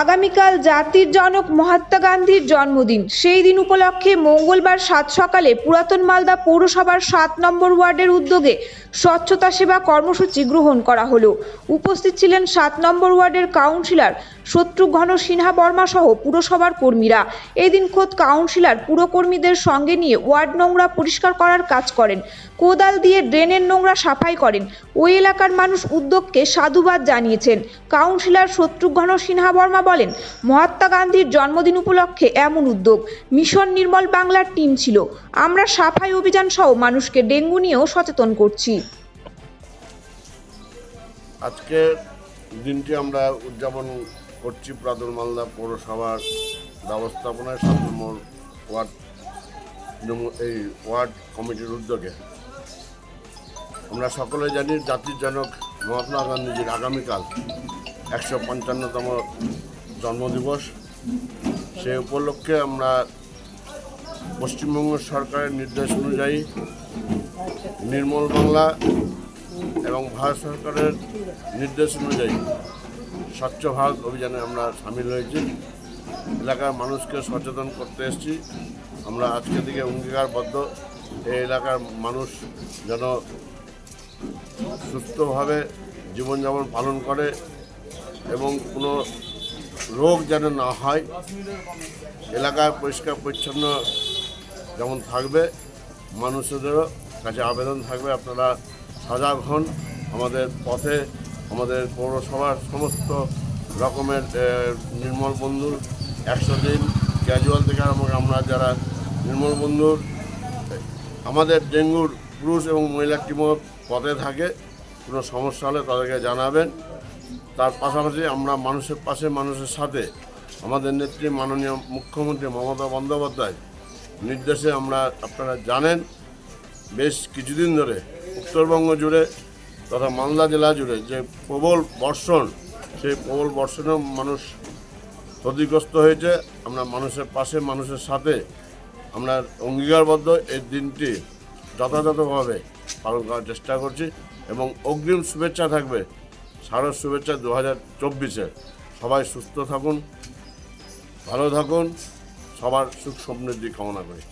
আগামীকাল জাতির জনক মহাত্মা গান্ধীর জন্মদিন। সেই দিন উপলক্ষে মঙ্গলবার সাত সকালে পুরাতন মালদা পৌরসভার সাত নম্বর ওয়ার্ডের উদ্যোগে স্বচ্ছতা সেবা কর্মসূচি গ্রহণ করা হলো। উপস্থিত ছিলেন সাত নম্বর ওয়ার্ডের কাউন্সিলর শত্রুঘ্ন সিনহা বর্মা সহ পুরসভার কর্মীরা। এদিন খোদ কাউন্সিলর পুরকর্মীদের সঙ্গে নিয়ে ওয়ার্ড নোংরা পরিষ্কার করার কাজ করেন। কোদাল দিয়ে ড্রেনের নোংরা সাফাই করেন। ওই এলাকার মানুষ উদ্যোগকে সাধুবাদ জানিয়েছেন। কাউন্সিলর শত্রুঘ্ন সিনহা বর্মা বলেন, মহাত্মা গান্ধীর জন্মদিন উপলক্ষে এমন উদ্যোগ মিশন নির্মল বাংলার টিম ছিল। আমরা সাফাই অভিযান সহ মানুষকে ডেঙ্গু নিয়েও সচেতন করছি। আজকের দিনটি আমরা উদযাপন করছি প্রাদুর মালদা পৌরসভার ব্যবস্থাপনায় ওয়ার্ড, এই ওয়ার্ড কমিটির উদ্যোগে। আমরা সকলে জানি জাতির জনক মহাত্মা গান্ধীজির আগামীকাল একশো পঞ্চান্নতম জন্মদিবস। সে উপলক্ষে আমরা পশ্চিমবঙ্গ সরকারের নির্দেশ অনুযায়ী নির্মল বাংলা এবং ভারত সরকারের নির্দেশ অনুযায়ী স্বচ্ছ ভারত অভিযানে আমরা সামিল হয়েছি। এলাকার মানুষকে সচেতন করতে এসেছি। আমরা আজকে থেকে অঙ্গীকারবদ্ধ। এই এলাকার মানুষ যেন সুস্থভাবে জীবনযাপন পালন করে এবং কোনো রোগ যেন না হয় এলাকার পরিষ্কার পরিচ্ছন্ন যেমন থাকবে, মানুষদেরও কাছে আবেদন থাকবে। আপনারা সজাগ হন, আমাদের পথে আমাদের পৌরসভার সমস্ত রকমের নির্মল বন্ধুর একশো দিন ক্যাজুয়াল থেকে আমরা যারা নির্মল বন্ধুর, আমাদের ডেঙ্গুর পুরুষ এবং মহিলা টিমও পথে থাকে, কোনো সমস্যা হলে তাদেরকে জানাবেন। তার পাশাপাশি আমরা মানুষের পাশে, মানুষের সাথে আমাদের নেত্রী মাননীয় মুখ্যমন্ত্রী মমতা বন্দ্যোপাধ্যায় নির্দেশে আমরা আপনারা জানেন, বেশ কিছুদিন ধরে উত্তরবঙ্গ জুড়ে তথা মালদা জেলা জুড়ে যে প্রবল বর্ষণ, সেই প্রবল বর্ষণেও মানুষ ক্ষতিগ্রস্ত হয়েছে। আমরা মানুষের পাশে, মানুষের সাথে আমরা অঙ্গীকারবদ্ধ। এই দিনটি যথাযথভাবে পালন করার চেষ্টা করছি এবং অগ্রিম শুভেচ্ছা থাকবে শারদ শুভেচ্ছা দু হাজার চব্বিশে সবাই সুস্থ থাকুন, ভালো থাকুন, সবার সুখ সমৃদ্ধি কামনা করি।